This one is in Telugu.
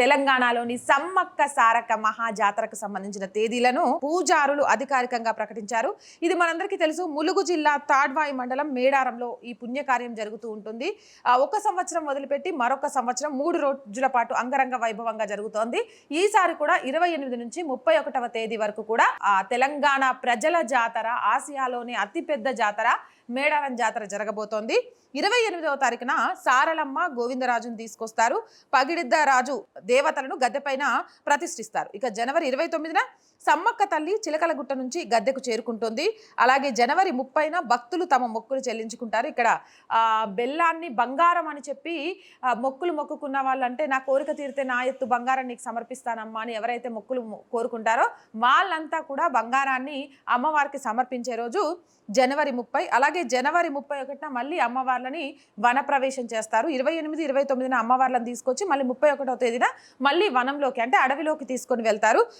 తెలంగాణలోని సమ్మక్క సారక్క మహాజాతరకు సంబంధించిన తేదీలను పూజారులు అధికారికంగా ప్రకటించారు. ఇది మనందరికీ తెలుసు. ములుగు జిల్లా తాడ్వాయి మండలం మేడారంలో ఈ పుణ్యకార్యం జరుగుతూ ఉంటుంది. ఒక సంవత్సరం వదిలిపెట్టి మరొక సంవత్సరం మూడు రోజుల పాటు అంగరంగ వైభవంగా జరుగుతోంది. ఈసారి కూడా ఇరవై ఎనిమిది నుంచి ముప్పై ఒకటవ తేదీ వరకు కూడా ఆ తెలంగాణ ప్రజల జాతర ఆసియాలోని అతిపెద్ద జాతర మేడారం జాతర జరగబోతోంది. ఇరవై ఎనిమిదవ తారీఖున సారలమ్మ గోవిందరాజును తీసుకొస్తారు. పగిడిద్ద రాజు దేవతలను గద్దెపైన ప్రతిష్ఠిస్తారు. ఇక జనవరి ఇరవై తొమ్మిదిన సమ్మక్క తల్లి చిలకలగుట్ట నుంచి గద్దెకు చేరుకుంటుంది. అలాగే జనవరి ముప్పైన భక్తులు తమ మొక్కులు చెల్లించుకుంటారు. ఇక్కడ బెల్లాన్ని బంగారం అని చెప్పి మొక్కులు మొక్కుకున్న వాళ్ళంటే నా కోరిక తీరితే నా ఎత్తు బంగారం నీకు సమర్పిస్తానమ్మా అని ఎవరైతే మొక్కులు కోరుకుంటారో వాళ్ళంతా కూడా బంగారాన్ని అమ్మవారికి సమర్పించే రోజు జనవరి ముప్పై. అలాగే జనవరి ముప్పై ఒకటిన మళ్ళీ అమ్మవార్లని వనప్రవేశం చేస్తారు. ఇరవై ఎనిమిది ఇరవై తొమ్మిదిన అమ్మవార్లను తీసుకొచ్చి మళ్ళీ ముప్పై ఒకటో తేదీన మళ్ళీ వనంలోకి అంటే అడవిలోకి తీసుకొని వెళ్తారు.